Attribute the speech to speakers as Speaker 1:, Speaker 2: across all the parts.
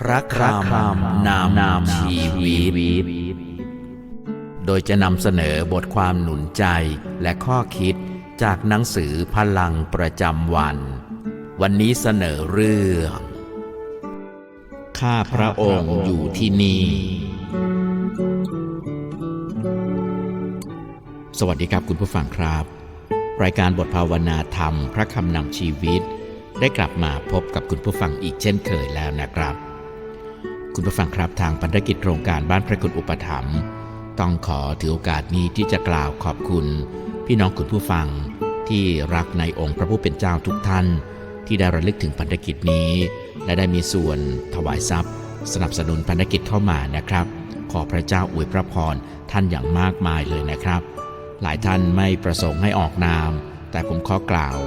Speaker 1: พระคำนามนามชีวิต โดยจะนำเสนอบทความหนุนใจและข้อคิดจากหนังสือพลังประจำวัน วันนี้เสนอเรื่อง ข้าพระองค์อยู่ที่นี่ สวัสดีครับคุณผู้ฟังครับ รายการบทภาวนาธรรม พระคำนำชีวิตได้กลับมาพบกับคุณผู้ฟังอีกเช่นเคยแล้วนะครับ คุณผู้ฟังครับทางพันธกิจโครงการบ้านพระคุณอุปถัมภ์ต้องขอถือโอกาสนี้ที่จะกล่าวขอบคุณ พี่น้องคุณผู้ฟังที่รักในองค์พระผู้เป็นเจ้าทุกท่าน ที่ได้ระลึกถึงพันธกิจนี้ และได้มีส่วนถวายทรัพย์ สนับสนุนพันธกิจเข้ามานะครับ ขอพระเจ้าอวยพระพรท่านอย่างมากมายเลยนะครับ หลายท่านไม่ประสงค์ให้ออกนาม แต่ผมขอกล่าว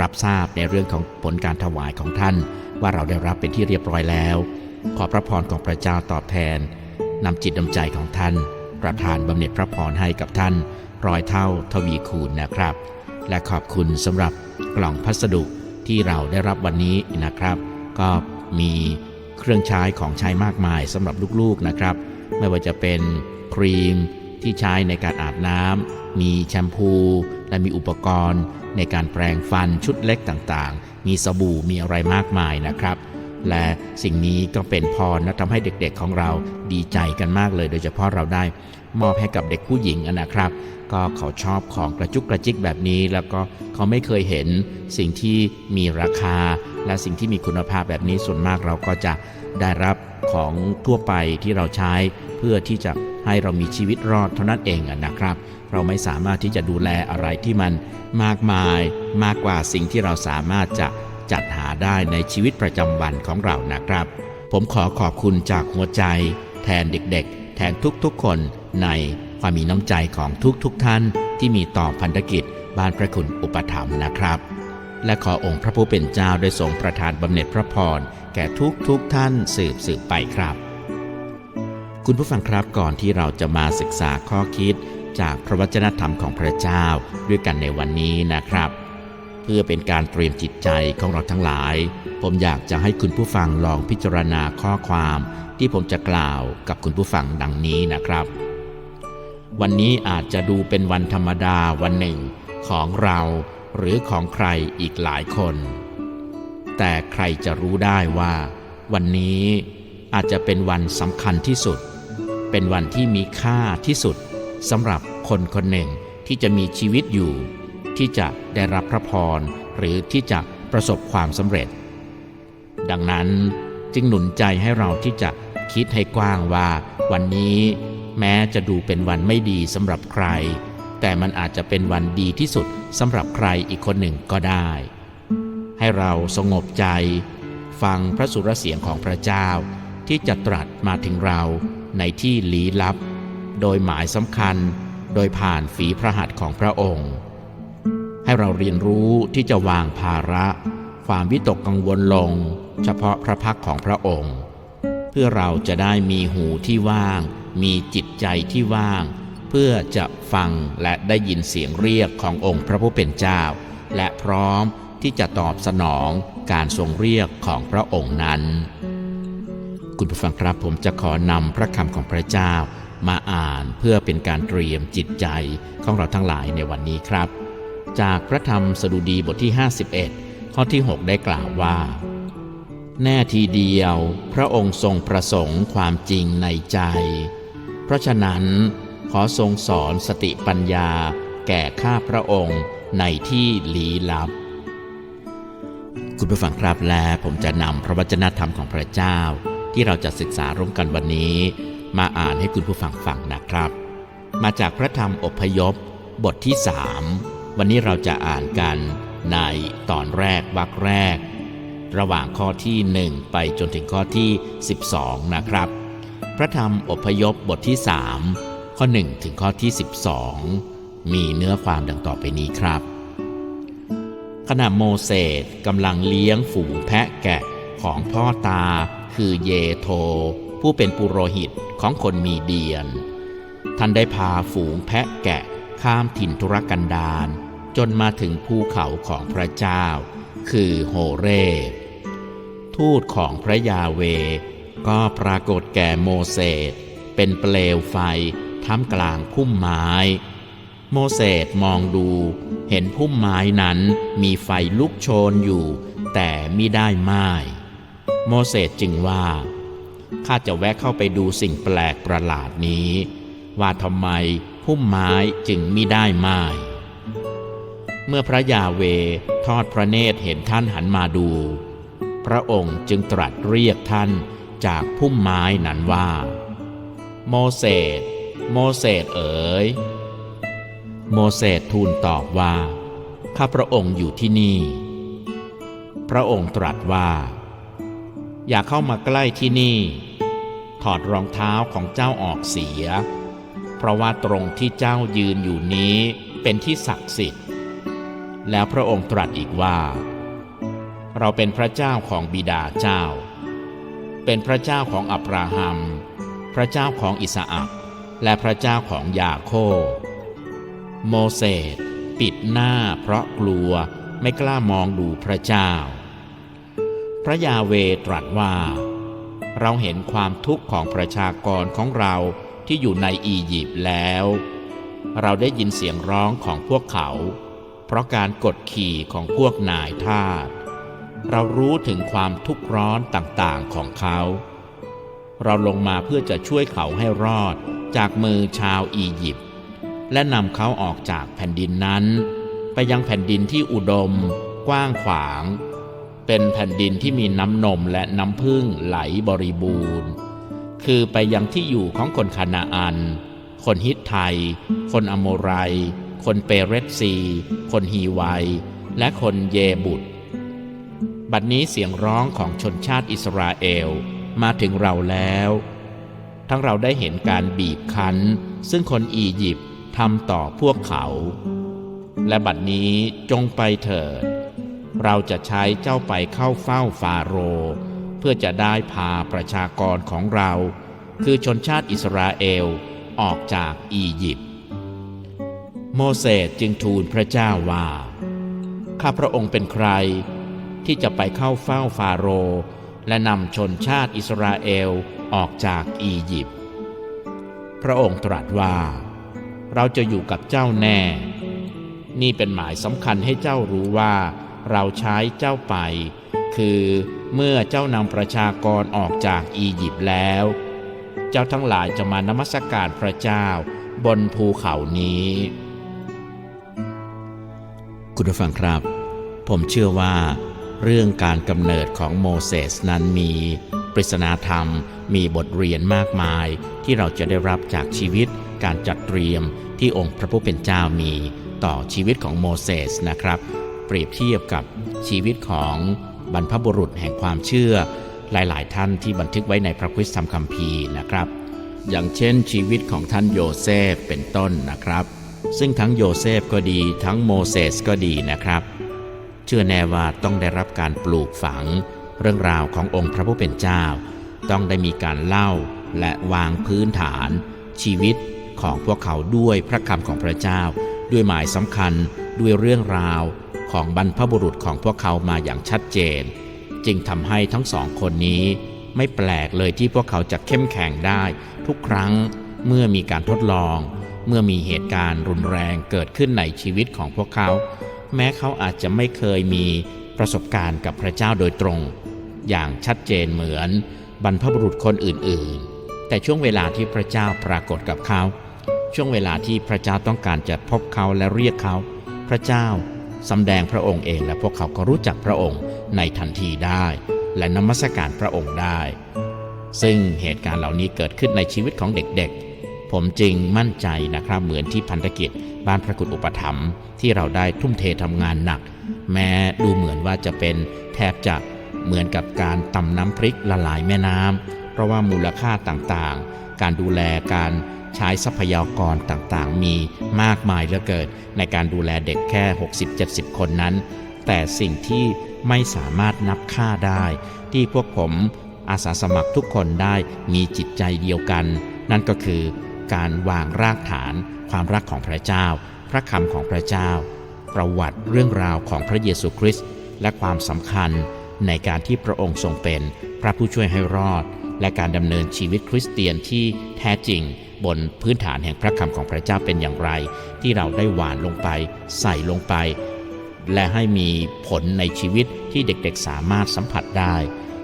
Speaker 1: รับทราบในเรื่องของผลการถวายของท่าน ว่าเราได้รับเป็นที่เรียบร้อยแล้ว ขอพระพรของพระเจ้าตอบแทนนำจิตนำใจของท่าน ประทานบำเหน็จพระพรให้กับท่านร้อยเท่าทวีคูณนะครับ และขอบคุณสำหรับกล่องพัสดุที่เราได้รับวันนี้นะครับ ก็มีเครื่องใช้ของใช้มากมายสำหรับลูกๆนะครับ ไม่ว่าจะเป็นครีมที่ใช้ในการอาบน้ำมีแชมพู และมีอุปกรณ์ ในการแปรงฟันชุดเล็กต่างๆ มีสบู่มีอะไรมากมายนะครับ และสิ่งนี้ก็เป็นพรนะทำให้เด็กๆของเราดีใจกันมากเลย โดยเฉพาะเราได้มอบให้กับเด็กผู้หญิงนะครับ ก็เขาชอบของกระจุกกระจิกแบบนี้ แล้วก็เขาไม่เคยเห็นสิ่งที่มีราคา และสิ่งที่มีคุณภาพแบบนี้ส่วนมากเราก็จะได้รับของทั่วไปที่เราใช้เพื่อที่จะให้เรามีชีวิตรอดเท่านั้นเองนะครับ เราไม่สามารถที่จะดูแลอะไรที่มันมากมายมากกว่าสิ่งที่เราสามารถจะ จัดหาได้ในชีวิตประจำวันของเรานะครับ ผมขอขอบคุณจากหัวใจ แทนเด็กๆ แทนทุกๆคนในความมีน้ำใจของทุกๆทท่านที่มีต่อพันธกิจบ้านพระคุณอุปถัมภ์นะครับ และขอองค์พระผู้เป็นเจ้าได้ทรงประทานบำเหน็จพระพรแก่ทุกๆทท่านสืบสืบไปครับ คุณผู้ฟังครับก่อนที่เราจะมาศึกษาข้อคิดจากพระวจนะธรรมของพระเจ้าด้วยกันในวันนี้นะครับ เพื่อเป็นการเตรียมจิตใจของเราทั้งหลาย ผมอยากจะให้คุณผู้ฟังลองพิจารณาข้อความที่ผมจะกล่าวกับคุณผู้ฟังดังนี้นะครับ วันนี้อาจจะดูเป็นวันธรรมดาวันหนึ่งของเราหรือของใครอีกหลายคน แต่ใครจะรู้ได้ว่า วันนี้อาจจะเป็นวันสำคัญที่สุด เป็นวันที่มีค่าที่สุดสำหรับคนคนหนึ่งที่จะมีชีวิตอยู่ ที่จะได้รับพระพรหรือที่จะประสบความสำเร็จ ดังนั้นจึงหนุนใจให้เราที่จะคิดให้กว้างว่า วันนี้แม้จะดูเป็นวันไม่ดีสำหรับใคร แต่มันอาจจะเป็นวันดีที่สุดสำหรับใครอีกคนหนึ่งก็ได้ ให้เราสงบใจ ฟังพระสุรเสียงของพระเจ้า ที่จะตรัสมาถึงเราในที่ลี้ลับ โดยหมายสำคัญ โดยผ่านฝีพระหัตถ์ของพระองค์ ให้เราเรียนรู้ที่จะวางภาระ ความวิตกกังวลลง เฉพาะพระพักของพระองค์ เพื่อเราจะได้มีหูที่ว่าง มีจิตใจที่ว่าง เพื่อจะฟังและได้ยินเสียงเรียกขององค์พระผู้เป็นเจ้า และพร้อมที่จะตอบสนองการทรงเรียกของพระองค์นั้น คุณผู้ฟังครับผมจะขอนำพระคำของพระเจ้ามาอ่านเพื่อเป็นการเตรียมจิตใจของเราทั้งหลายในวันนี้ครับ จากพระธรรมสดุดีบทที่ 51 ข้อที่ 6 ได้กล่าวว่า แน่ทีเดียวพระองค์ทรงประสงค์ความจริงในใจ เพราะฉะนั้นขอทรงสอนสติปัญญาแก่ข้าพระองค์ในที่ลี้ลับ คุณผู้ฟังครับและผมจะนำพระวจนะธรรมของพระเจ้า ที่เราจะศึกษาร่วมกันวันนี้ มาอ่านให้คุณผู้ฟังฟังนะครับ มาจากพระธรรมอพยพบทที่สาม วันนี้เราจะอ่านกันในตอนแรกวรรคแรก ระหว่างข้อที่ 1 ไปจนถึงข้อที่ 12 นะครับพระระธรรมอพยพบทที่ 3 ข้อ 1 ถึงข้อที่ 12 มีเนื้อความดังต่อไปนี้ครับ ขณะโมเสสกำลังเลี้ยงฝูงแพะแกะของพ่อตาคือเยโท ผู้เป็นปุโรหิตของคนมีเดียน ท่านได้พาฝูงแพะแกะ ข้ามถิ่นทุรกันดารจนมาถึงภูเขาของพระเจ้า คือโฮเรบทูตของพระยาเว ก็ปรากฏแก่โมเสสเป็นเปลวไฟท่ามกลางพุ่มไม้ โมเสสมองดู เห็นพุ่มไม้นั้นมีไฟลุกโชนอยู่ แต่มิได้ไหม้โมเสสจึงว่าข้าจะแวะเข้าไปดูสิ่งแปลกประหลาดนี้ ว่าทำไม พุ่มไม้จึงมิได้ไม้เมื่อพระยาเวทอดพระเนตรเห็นท่านหันมาดู พระองค์จึงตรัสเรียกท่านจากพุ่มไม้นั้นว่า โมเสสโมเสสเอ๋ยโมเสสทูลตอบว่า ข้าพระองค์อยู่ที่นี่ พระองค์ตรัสว่า อย่าเข้ามาใกล้ที่นี่ ถอดรองเท้าของเจ้าออกเสีย เพราะว่าตรงที่เจ้ายืนอยู่นี้เป็นที่ศักดิ์สิทธิ์ แล้วพระองค์ตรัสอีกว่า เราเป็นพระเจ้าของบิดาเจ้า เป็นพระเจ้าของอับราฮัม พระเจ้าของอิสอักและพระเจ้าของยาโคบโมเสสปิดหน้าเพราะกลัวไม่กล้ามองดูพระเจ้า พระยาเวตรัสว่า เราเห็นความทุกข์ของประชากรของเรา ที่อยู่ในอียิปต์แล้ว เราได้ยินเสียงร้องของพวกเขา เพราะการกดขี่ของพวกนายทาสเรารู้ถึงความทุกข์ร้อนต่างๆของเขา เราลงมาเพื่อจะช่วยเขาให้รอดจากมือชาวอียิปต์และนำเขาออกจากแผ่นดินนั้น ไปยังแผ่นดินที่อุดม กว้างขวาง เป็นแผ่นดินที่มีน้ำนมและน้ำพึ่งไหลบริบูรณ์ คือไปยังที่อยู่ของคนคานาอัน คนฮิตไทย คนอโมไร คนเปเรตซี คนฮีไว และคนเยบุตร บัดนี้เสียงร้องของชนชาติอิสราเอลมาถึงเราแล้ว ทั้งเราได้เห็นการบีบคั้น ซึ่งคนอียิปต์ทำต่อพวกเขา และบัดนี้จงไปเถิด เราจะใช้เจ้าไปเข้าเฝ้าฟาโรห์ เพื่อจะได้พาประชากรของเรา คือชนชาติอิสราเอลออกจากอียิปต์โมเสสจึงทูลพระเจ้าว่า ข้าพระองค์เป็นใคร ที่จะไปเข้าเฝ้าฟาโรห์และนำชนชาติอิสราเอลออกจากอียิปต์พระองค์ตรัสว่า เราจะอยู่กับเจ้าแน่ นี่เป็นหมายสำคัญให้เจ้ารู้ว่า เราใช้เจ้าไป คือเมื่อเจ้านำประชากรออกจากอียิปต์แล้ว เจ้าทั้งหลายจะมานมัสการพระเจ้าบนภูเขานี้ คุณผู้ฟังครับ ผมเชื่อว่า เรื่องการกำเนิดของโมเสสนั้นมี ปริศนาธรรมมีบทเรียนมากมาย ที่เราจะได้รับจากชีวิตการจัดเตรียมที่องค์พระผู้เป็นเจ้ามีต่อชีวิตของโมเสสนะครับ เปรียบเทียบกับชีวิตของ บรรพบุรุษแห่งความเชื่อ หลายๆ ท่านที่บันทึกไว้ในพระพุธรรมคัมภีร์นะครับ อย่างเช่นชีวิตของท่านโยเซฟเป็นต้นนะครับ ซึ่งทั้งโยเซฟก็ดีทั้งโมเสสก็ดีนะครับ เชื่อแน่ว่าต้องได้รับการปลูกฝัง เรื่องราวขององค์พระผู้เป็นเจ้า ต้องได้มีการเล่าและวางพื้นฐาน ชีวิตของพวกเขาด้วยพระคำของพระเจ้า ด้วยหมายสำคัญด้วยเรื่องราว ของบรรพบุรุษของพวกเขามาอย่างชัดเจน จึงทำให้ทั้งสองคนนี้ไม่แปลกเลยที่พวกเขาจะเข้มแข็งได้ ทุกครั้งเมื่อมีการทดลอง เมื่อมีเหตุการณ์รุนแรงเกิดขึ้นในชีวิตของพวกเขา แม้เขาอาจจะไม่เคยมีประสบการณ์กับพระเจ้าโดยตรง อย่างชัดเจนเหมือนบรรพบุรุษคนอื่นๆ แต่ช่วงเวลาที่พระเจ้าปรากฏกับเขา ช่วงเวลาที่พระเจ้าต้องการจะพบเขาและเรียกเขา พระเจ้า สำแดงพระองค์เองและพวกเขาก็รู้จักพระองค์ในทันทีได้ และนมัสการพระองค์ได้ ซึ่งเหตุการณ์เหล่านี้เกิดขึ้นในชีวิตของเด็กๆ ผมจึงมั่นใจนะครับเหมือนที่พันธกิจบ้านพระกุฎอุปถัมภ์ที่เราได้ทุ่มเททำงานหนัก แม้ดูเหมือนว่าจะเป็นแทบจะเหมือนกับการตำน้ำพริกละลายแม่น้ำเพราะว่ามูลค่าต่างๆ การดูแลการ ใช้ทรัพยากรต่างๆ มีมากมายเหลือเกินในการดูแลเด็กแค่ 60-70 คนนั้น แต่สิ่งที่ไม่สามารถนับค่าได้ ที่พวกผมอาสาสมัครทุกคนได้มีจิตใจเดียวกัน นั่นก็คือการวางรากฐานความรักของพระเจ้า พระคำของพระเจ้า ประวัติเรื่องราวของพระเยซูคริสต์และความสำคัญในการที่พระองค์ทรงเป็นพระผู้ช่วยให้รอด และการดำเนินชีวิตคริสเตียนที่แท้จริง บนพื้นฐานแห่งพระคำของพระเจ้าเป็นอย่างไร ที่เราได้หวานลงไป ใส่ลงไป และให้มีผลในชีวิตที่เด็กๆสามารถสัมผัสได้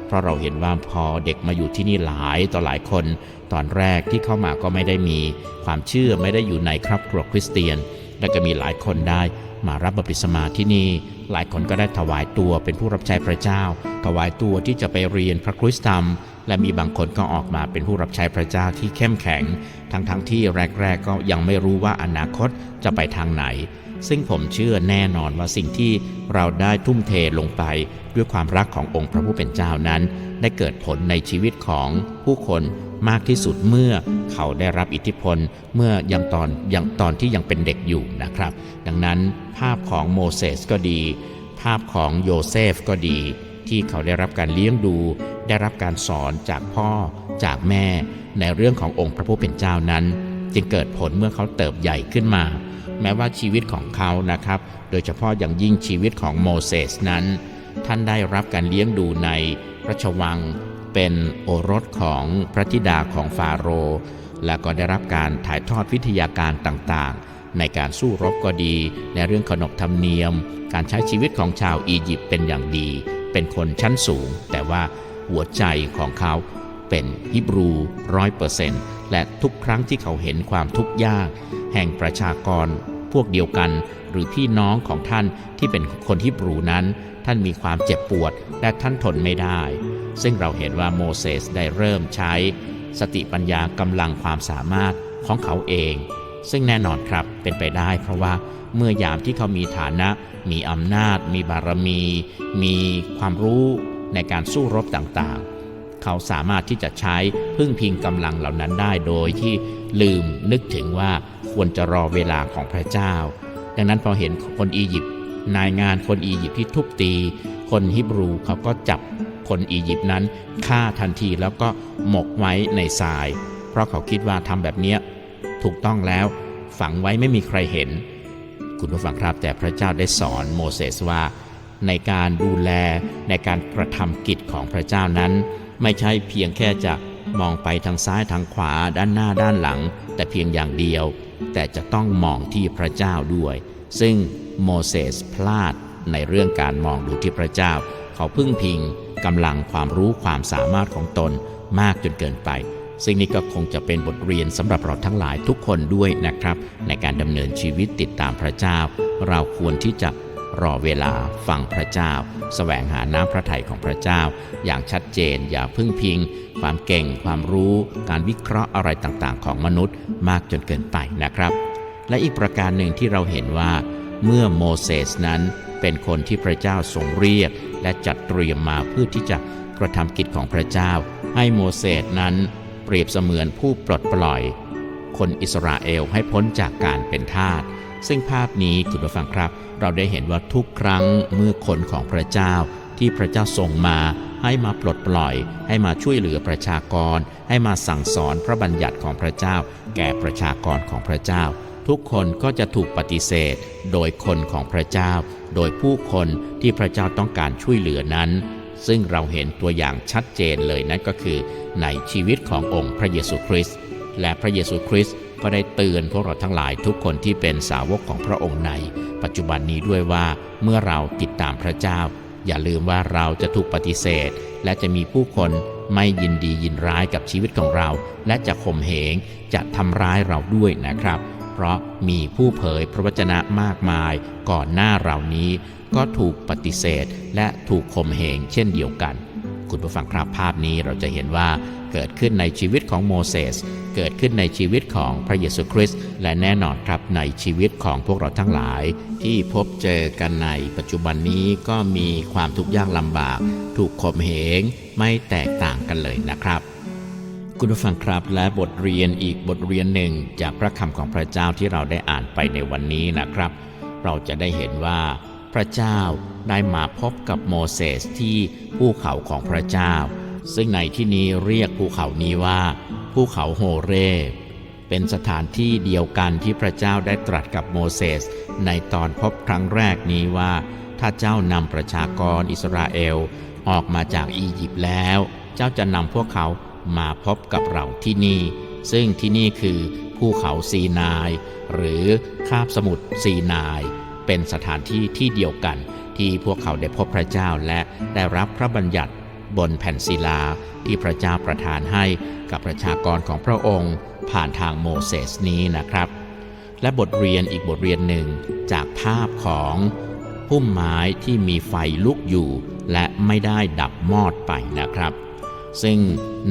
Speaker 1: เพราะเราเห็นว่าพอเด็กมาอยู่ที่นี่หลายต่อหลายคน ตอนแรกที่เข้ามาก็ไม่ได้มี ความเชื่อไม่ได้อยู่ในครอบครัวคริสเตียนและก็มีหลายคนได้มารับบัพติศมาที่นี่ หลายคนก็ได้ถวายตัวเป็นผู้รับใช้พระเจ้า ถวายตัวที่จะไปเรียนพระคริสตธรรม และมีบางคนก็ออกมาเป็นผู้รับใช้พระเจ้าที่เข้มแข็ง ทั้งๆทที่แรก ๆ ก็ยังไม่รู้ว่าอนาคตจะไปทางไหน ซึ่งผมเชื่อแน่นอนว่าสิ่งที่เราได้ทุ่มเทลงไปด้วยความรักขององค์พระผู้เป็นเจ้านั้น ได้เกิดผลในชีวิตของผู้คนมากที่สุดเมื่อเขาได้รับอิทธิพลเมื่อยังตอนยังตอนที่ยังเป็นเด็กอยู่นะครับ ดังนั้นภาพของโมเสสก็ดี ภาพของโยเซฟก็ดี ที่เขาได้รับการเลี้ยงดู ได้รับการสอนจากพ่อ จากแม่ ในเรื่องขององค์พระผู้เป็นเจ้านั้น จึงเกิดผลเมื่อเขาเติบใหญ่ขึ้นมา แม้ว่าชีวิตของเขานะครับ โดยเฉพาะอย่างยิ่งชีวิตของโมเสสนั้น ท่านได้รับการเลี้ยงดูในพระราชวัง เป็นโอรสของพระธิดาของฟาโรห์และก็ได้รับการถ่ายทอดวิทยาการต่างๆ ในการสู้รบก็ดี ในเรื่องขนบธรรมเนียม การใช้ชีวิตของชาวอียิปต์เป็นอย่างดี เป็นคนชั้นสูง แต่ว่าหัวใจของเขาเป็นฮิบรูร้อยเปอร์เซนต์และทุกครั้งที่เขาเห็นความทุกข์ยาก แห่งประชากร พวกเดียวกัน หรือพี่น้องของท่านที่เป็นคนฮิบรูนั้น ท่านมีความเจ็บปวดและท่านทนไม่ได้ ซึ่งเราเห็นว่าโมเสสได้เริ่มใช้ สติปัญญากำลังความสามารถของเขาเอง ซึ่งแน่นอนครับเป็นไปได้ เพราะว่าเมื่อยามที่เขามีฐานะ มีอำนาจ มีบารมี มีความรู้ในการสู้รบต่างๆ เขาสามารถที่จะใช้พึ่งพิงกำลังเหล่านั้นได้โดยที่ลืมนึกถึงว่าควรจะรอเวลาของพระเจ้า ดังนั้นพอเห็นคนอียิปต์นายงานคนอียิปต์ที่ทุบตี คนฮิบรูเขาก็จับคนอียิปต์นั้นฆ่าทันทีแล้วก็หมกไว้ในทราย เพราะเขาคิดว่าทำแบบนี้ ถูกต้องแล้ว ฝังไว้ไม่มีใครเห็น คุณผู้ฟังครับแต่พระเจ้าได้สอนโมเสสว่า ในการดูแลในการกระทำกิจของพระเจ้านั้น ไม่ใช่เพียงแค่จะมองไปทางซ้ายทางขวาด้านหน้าด้านหลัง แต่เพียงอย่างเดียว แต่จะต้องมองที่พระเจ้าด้วย ซึ่งโมเสสพลาดในเรื่องการมองดูที่พระเจ้า เขาพึ่งพิงกำลังความรู้ความสามารถของตนมากจนเกินไป ซึ่งนี่ก็คงจะเป็นบทเรียนสำหรับเราทั้งหลายทุกคนด้วยนะครับ ในการดำเนินชีวิตติดตามพระเจ้า เราควรที่จะรอเวลาฟังพระเจ้าแสวงหาน้ำพระทัยของพระเจ้า อย่างชัดเจนอย่าพึ่งพิง ความเก่ง ความรู้ การวิเคราะห์อะไรต่างๆ ของมนุษย์มากจนเกินไปนะครับ และอีกประการหนึ่งที่เราเห็นว่า เมื่อโมเสสนั้นเป็นคนที่พระเจ้าทรงเรียก และจัดเตรียมมาเพื่อที่จะกระทำกิจของพระเจ้า ให้โมเสสนั้น เปรียบเสมือนผู้ปลดปล่อย คนอิสราเอลให้พ้นจากการเป็นทาสซึ่งภาพนี้คุณผู้ฟังครับ เราได้เห็นว่าทุกครั้งเมื่อคนของพระเจ้าที่พระเจ้าส่งมาให้มาปลดปล่อย ให้มาช่วยเหลือประชากร ให้มาสั่งสอนพระบัญญัติของพระเจ้า แก่ประชากรของพระเจ้า ทุกคนก็จะถูกปฏิเสธ โดยคนของพระเจ้า โดยผู้คนที่พระเจ้าต้องการช่วยเหลือนั้น ซึ่งเราเห็นตัวอย่างชัดเจนเลยนั่นก็คือ ในชีวิตขององค์พระเยซูคริสต์และพระเยซูคริสต์ก็ได้เตือนพวกเราทั้งหลายทุกคนที่เป็นสาวกของพระองค์ใน ปัจจุบันนี้ด้วยว่าเมื่อเราติดตามพระเจ้า อย่าลืมว่าเราจะถูกปฏิเสธ และจะมีผู้คนไม่ยินดียินร้ายกับชีวิตของเรา และจะข่มเหงจะทำร้ายเราด้วยนะครับ เพราะมีผู้เผยพระวจนะมากมายก่อนหน้าเรานี้ ก็ถูกปฏิเสธและถูกข่มเหงเช่นเดียวกัน คุณผู้ฟังครับภาพนี้เราจะเห็นว่าเกิดขึ้นในชีวิตของโมเสสเกิดขึ้นในชีวิตของพระเยซูคริสต์และแน่นอนครับในชีวิตของพวกเราทั้งหลาย ที่พบเจอกันในปัจจุบันนี้ก็มีความทุกข์ยากลำบาก ถูกข่มเหงไม่แตกต่างกันเลยนะครับคุณผู้ฟังครับและบทเรียนอีกบทเรียนหนึ่ง จากพระคำของพระเจ้าที่เราได้อ่านไปในวันนี้นะครับ เราจะได้เห็นว่า พระเจ้าได้มาพบกับโมเสสที่ภูเขาของพระเจ้า ซึ่งในที่นี้เรียกภูเขานี้ว่าภูเขาโฮเรบเป็นสถานที่เดียวกันที่พระเจ้าได้ตรัสกับโมเสสในตอนพบครั้งแรกนี้ว่า ถ้าเจ้านำประชากรอิสราเอลออกมาจากอียิปต์แล้ว เจ้าจะนำพวกเขามาพบกับเราที่นี่ ซึ่งที่นี่คือภูเขาซีนาย หรือคาบสมุทรซีนาย เป็นสถานที่ที่เดียวกัน ที่พวกเขาได้พบพระเจ้าและได้รับพระบัญญัติบนแผ่นศิลาที่พระเจ้าประทานให้กับประชากรของพระองค์ ผ่านทางโมเสสนี้นะครับ และบทเรียนอีกบทเรียนหนึ่งจากภาพของพุ่มไม้ที่มีไฟลุกอยู่ และไม่ได้ดับมอดไปนะครับ ซึ่ง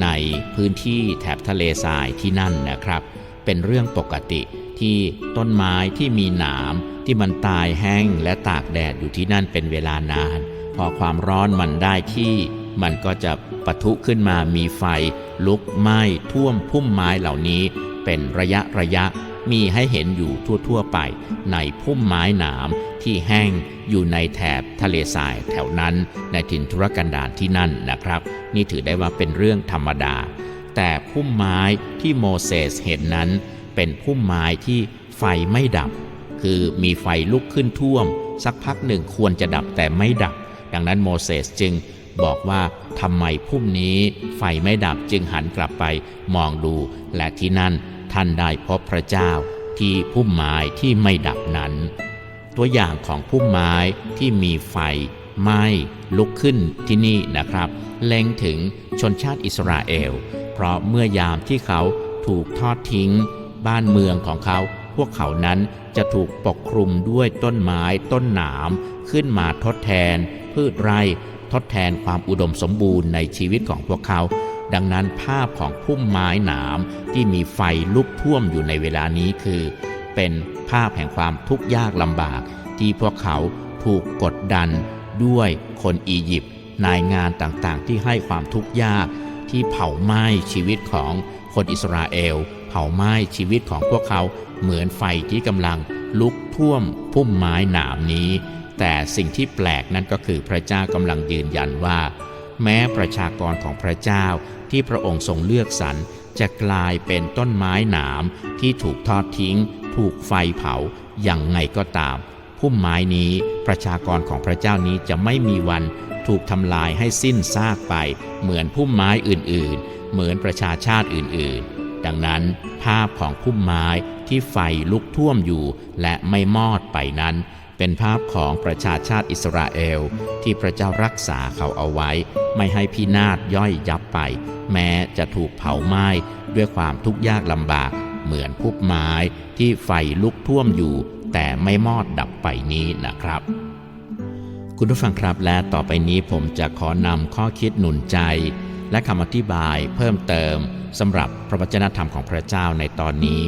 Speaker 1: ในพื้นที่แถบทะเลทรายที่นั่นนะครับ เป็นเรื่องปกติที่ต้นไม้ที่มีหนาม ที่มันตายแห้งและตากแดดอยู่ที่นั่นเป็นเวลานาน พอความร้อนมันได้ที่ มันก็จะปะทุขึ้นมามีไฟ ลุกไหม้ท่วมพุ่มไม้เหล่านี้ เป็นระยะระยะมีให้เห็นอยู่ทั่ว ๆ ไป ในพุ่มไม้หนามที่แห้งอยู่ในแถบทะเลทรายแถวนั้น ในถิ่นทุรกันดารที่นั่นนะครับ นี่ถือได้ว่าเป็นเรื่องธรรมดา แต่พุ่มไม้ที่โมเสสเห็นนั้น เป็นพุ่มไม้ที่ไฟไม่ดับ คือมีไฟลุกขึ้นท่วม สักพักหนึ่งควรจะดับแต่ไม่ดับ ดังนั้นโมเสสจึงบอกว่าทำไมพุ่มนี้ไฟไม่ดับจึงหันกลับไปมองดู และที่นั่นท่านได้พบพระเจ้าที่พุ่มไม้ที่ไม่ดับนั้น ตัวอย่างของพุ่มไม้ที่มีไฟไหม้ลุกขึ้นที่นี่นะครับ เล็งถึงชนชาติอิสราเอล เพราะเมื่อยามที่เขาถูกทอดทิ้ง บ้านเมืองของเขา พวกเขานั้นจะถูกปกคลุมด้วยต้นไม้ต้นหนาม ขึ้นมาทดแทน พืชไร่ ทดแทนความอุดมสมบูรณ์ในชีวิตของพวกเขา ดังนั้นภาพของพุ่มไม้หนามที่มีไฟลุกท่วมอยู่ในเวลานี้คือ เป็นภาพแห่งความทุกข์ยากลำบาก ที่พวกเขาถูกกดดันด้วยคนอียิปต์นายงานต่างๆ ที่ให้ความทุกข์ยากที่เผาไหม้ชีวิตของคนอิสราเอลาไหม้ชีวิตของพวกเขาเหมือนไฟที่กำลังลุกท่วมพุ่มไม้หนามนี้ แต่สิ่งที่แปลกนั่นก็คือพระเจ้ากำลังยืนยันว่า แม้ประชากรของพระเจ้าที่พระองค์ทรงเลือกสรรจะกลายเป็นต้นไม้หนามที่ถูกทอดทิ้ง ถูกไฟเผาอย่างไงก็ตามพุ่มไม้นี้ประชากรของพระเจ้านี้จะไม่มีวันถูกทำลายให้สิ้นซากไป เหมือนพุ่มไม้อื่นๆ เหมือนประชาชาติอื่นๆ ดังนั้นภาพของพุ่มไม้ที่ไฟลุกท่วมอยู่และไม่มอดไปนั้น เป็นภาพของประชาชาติอิสราเอล ที่พระเจ้ารักษาเขาเอาไว้ ไม่ให้พินาศย่อยยับไป แม้จะถูกเผาไหม้ด้วยความทุกข์ยากลำบาก เหมือนพุ่มไม้ที่ไฟลุกท่วมอยู่ แต่ไม่มอดดับไปนี้นะครับคุณผู้ฟังครับและต่อไปนี้ผมจะขอนำข้อคิดหนุนใจ และคำอธิบายเพิ่มเติมสำหรับพระวจนะธรรมของพระเจ้าในตอนนี้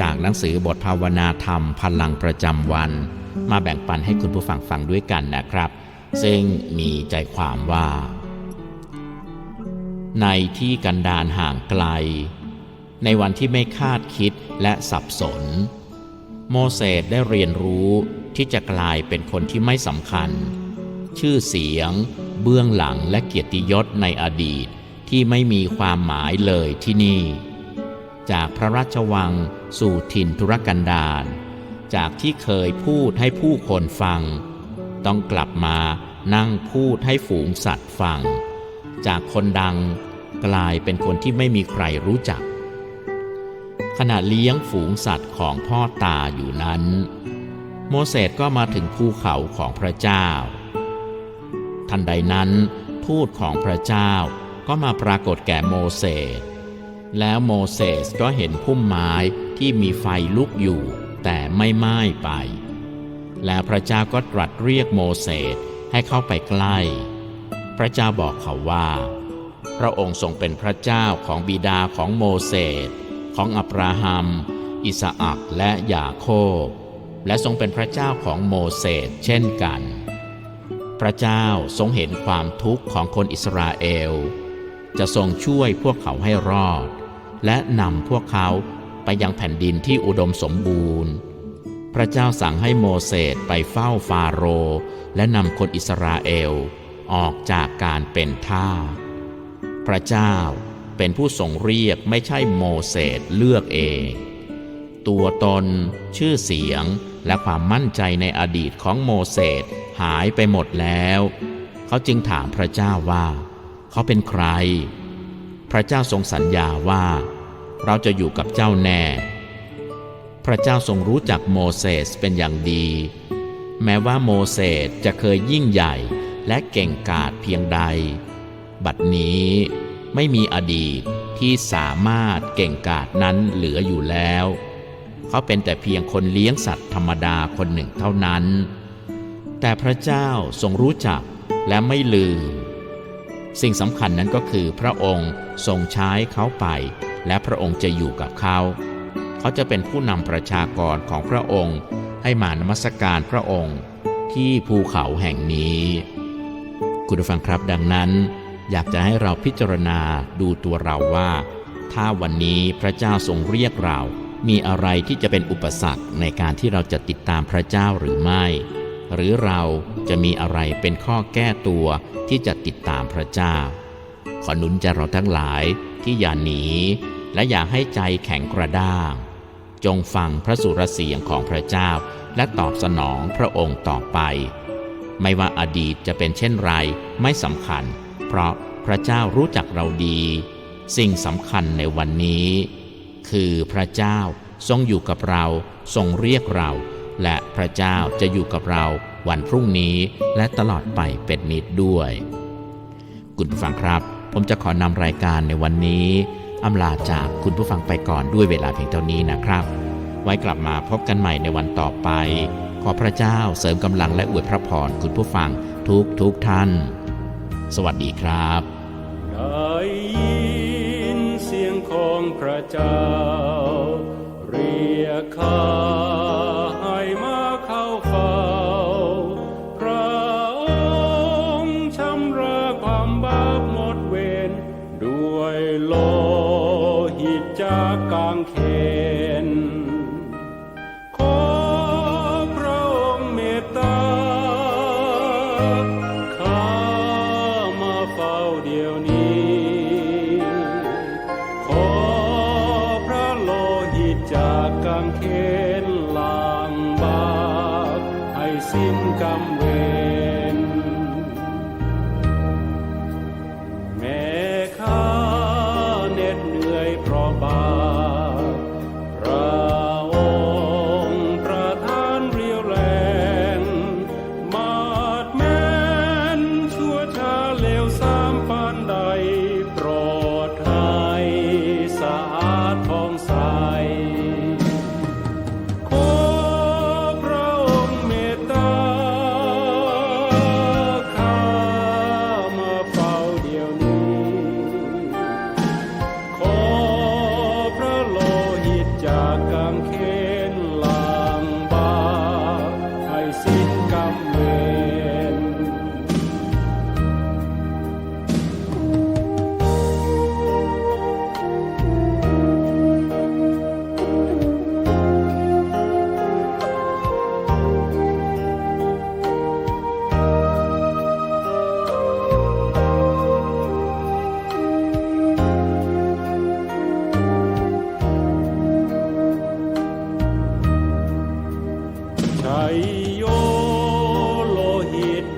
Speaker 1: จากหนังสือบทภาวนาธรรมพลังประจำวัน มาแบ่งปันให้คุณผู้ฟังฟังด้วยกันนะครับ ซึ่งมีใจความว่า ในที่กันดารห่างไกล ในวันที่ไม่คาดคิดและสับสน โมเสสได้เรียนรู้ที่จะกลายเป็นคนที่ไม่สำคัญ ชื่อเสียง เบื้องหลังและเกียรติยศในอดีตที่ไม่มีความหมายเลยที่นี่ จากพระราชวังสู่ถิ่นธุรกันดารจากที่เคยพูดให้ผู้คนฟัง ต้องกลับมานั่งพูดให้ฝูงสัตว์ฟัง จากคนดังกลายเป็นคนที่ไม่มีใครรู้จัก ขณะเลี้ยงฝูงสัตว์ของพ่อตาอยู่นั้น โมเสสก็มาถึงภูเขาของพระเจ้า ทันใดนั้น ทูตของพระเจ้าก็มาปรากฏแก่โมเสสแล้วโมเสสก็เห็นพุ่มไม้ที่มีไฟลุกอยู่ แต่ไม่ไหม้ไป แล้วพระเจ้าก็ตรัสเรียกโมเสสให้เข้าไปใกล้ พระเจ้าบอกเขาว่า พระองค์ทรงเป็นพระเจ้าของบิดาของโมเสสของอับราฮัม อิสอักและยาโคบและทรงเป็นพระเจ้าของโมเสสเช่นกัน พระเจ้าทรงเห็นความทุกข์ของคนอิสราเอล จะทรงช่วยพวกเขาให้รอด และนำพวกเขาไปยังแผ่นดินที่อุดมสมบูรณ์ พระเจ้าสั่งให้โมเสสไปเฝ้าฟาโรห์และนำคนอิสราเอลออกจากการเป็นทาสพระเจ้าเป็นผู้ทรงเรียกไม่ใช่โมเสสเลือกเอง ตัวตน ชื่อเสียงและความมั่นใจในอดีตของโมเสส หายไปหมดแล้ว เขาจึงถามพระเจ้าว่า เขาเป็นใคร พระเจ้าทรงสัญญาว่า เราจะอยู่กับเจ้าแน่ พระเจ้าทรงรู้จักโมเสสเป็นอย่างดี แม้ว่าโมเสสจะเคยยิ่งใหญ่และเก่งกาจเพียงใด บัดนี้ไม่มีอดีตที่สามารถเก่งกาจนั้นเหลืออยู่แล้ว เขาเป็นแต่เพียงคนเลี้ยงสัตว์ธรรมดาคนหนึ่งเท่านั้น แต่พระเจ้าทรงรู้จักและไม่ลืม สิ่งสำคัญนั้นก็คือพระองค์ทรงใช้เขาไป และพระองค์จะอยู่กับเขา เขาจะเป็นผู้นำประชากรของพระองค์ ให้มานมัสการพระองค์ที่ภูเขาแห่งนี้ คุณผู้ฟังครับดังนั้น อยากจะให้เราพิจารณาดูตัวเราว่า ถ้าวันนี้พระเจ้าทรงเรียกเรา มีอะไรที่จะเป็นอุปสรรคในการที่เราจะติดตามพระเจ้าหรือไม่ หรือเราจะมีอะไรเป็นข้อแก้ตัวที่จะติดตามพระเจ้า ขอหนุนใจเราทั้งหลายที่อย่าหนี และอย่าให้ใจแข็งกระด้าง จงฟังพระสุรเสียงของพระเจ้า และตอบสนองพระองค์ต่อไป ไม่ว่าอดีตจะเป็นเช่นไรไม่สำคัญ เพราะพระเจ้ารู้จักเราดี สิ่งสำคัญในวันนี้ คือพระเจ้าทรงอยู่กับเราทรงเรียกเรา และพระเจ้าจะอยู่กับเราวันพรุ่งนี้และตลอดไปเป็นนิดด้วย คุณผู้ฟังครับ ผมจะขอนำรายการในวันนี้อำลาจากคุณผู้ฟังไปก่อนด้วยเวลาเพียงเท่านี้นะครับ ไว้กลับมาพบกันใหม่ในวันต่อไป ขอพระเจ้าเสริมกำลังและอวยพระพรคุณผู้ฟังทุกทุกท่าน สวัสดีครับ
Speaker 2: ได้ยินเสียงของพระเจ้า เรียกข้า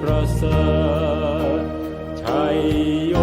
Speaker 2: ประเสริฐชัยโย